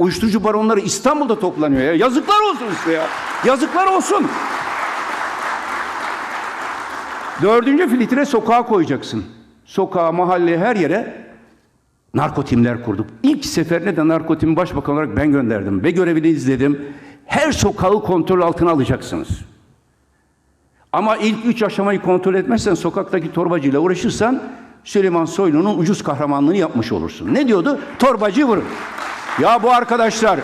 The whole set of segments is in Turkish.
Uyuşturucu baronları İstanbul'da toplanıyor ya. Yazıklar olsun size ya. Yazıklar olsun. Dördüncü filtre sokağa koyacaksın. Sokağa, mahalleye, her yere narkotimler kurduk. İlk seferinde de narkotimi başbakan olarak ben gönderdim ve görevini izledim. Her sokağı kontrol altına alacaksınız. Ama ilk üç aşamayı kontrol etmezsen, sokaktaki torbacıyla uğraşırsan Süleyman Soylu'nun ucuz kahramanlığını yapmış olursun. Ne diyordu? Torbacıyı vurun. Ya bu arkadaşlar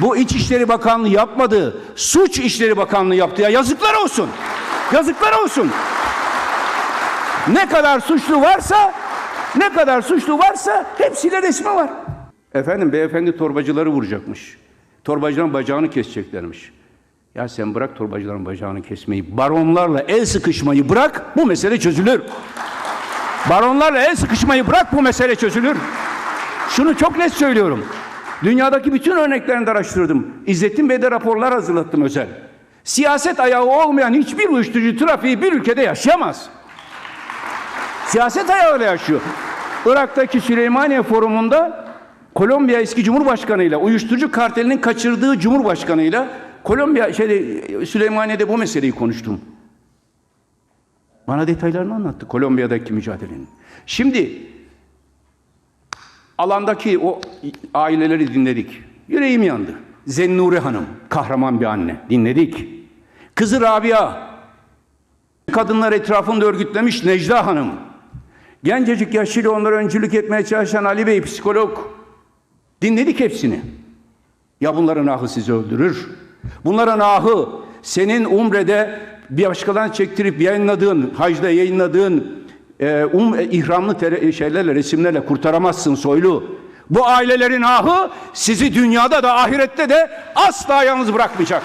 bu İçişleri Bakanlığı yapmadı. Suç İşleri Bakanlığı yaptı ya. Yazıklar olsun. Yazıklar olsun. Ne kadar suçlu varsa ne kadar suçlu varsa hepsiyle resmi var. Efendim beyefendi torbacıları vuracakmış. Torbacıların bacağını keseceklermiş. Ya sen bırak torbacıların bacağını kesmeyi. Baronlarla el sıkışmayı bırak bu mesele çözülür. Baronlarla el sıkışmayı bırak bu mesele çözülür. Şunu çok net söylüyorum. Dünyadaki bütün örneklerini de araştırdım. İzzettin Bey'de raporlar hazırlattım özel. Siyaset ayağı olmayan hiçbir uyuşturucu trafiği bir ülkede yaşayamaz. Siyaset ayağıyla yaşıyor. Irak'taki Süleymaniye Forumu'nda Kolombiya eski Cumhurbaşkanı'yla, uyuşturucu kartelinin kaçırdığı Cumhurbaşkanı'yla Kolombiya şeyde, Süleymaniye'de bu meseleyi konuştum. Bana detaylarını anlattı Kolombiya'daki mücadelenin. Şimdi alandaki o aileleri dinledik. Yüreğim yandı. Zennure Hanım, kahraman bir anne. Dinledik. Kızı Rabia, kadınlar etrafında örgütlemiş Necla Hanım. Gencecik yaşıyla onlara öncülük etmeye çalışan Ali Bey, psikolog. Dinledik hepsini. Ya bunların ahı sizi öldürür. Bunların ahı senin Umre'de bir başkadan çektirip yayınladığın, hacda yayınladığın e, um, e, ihramlı tere- şeylerle, resimlerle kurtaramazsın soylu. Bu ailelerin ahı sizi dünyada da ahirette de asla yalnız bırakmayacak.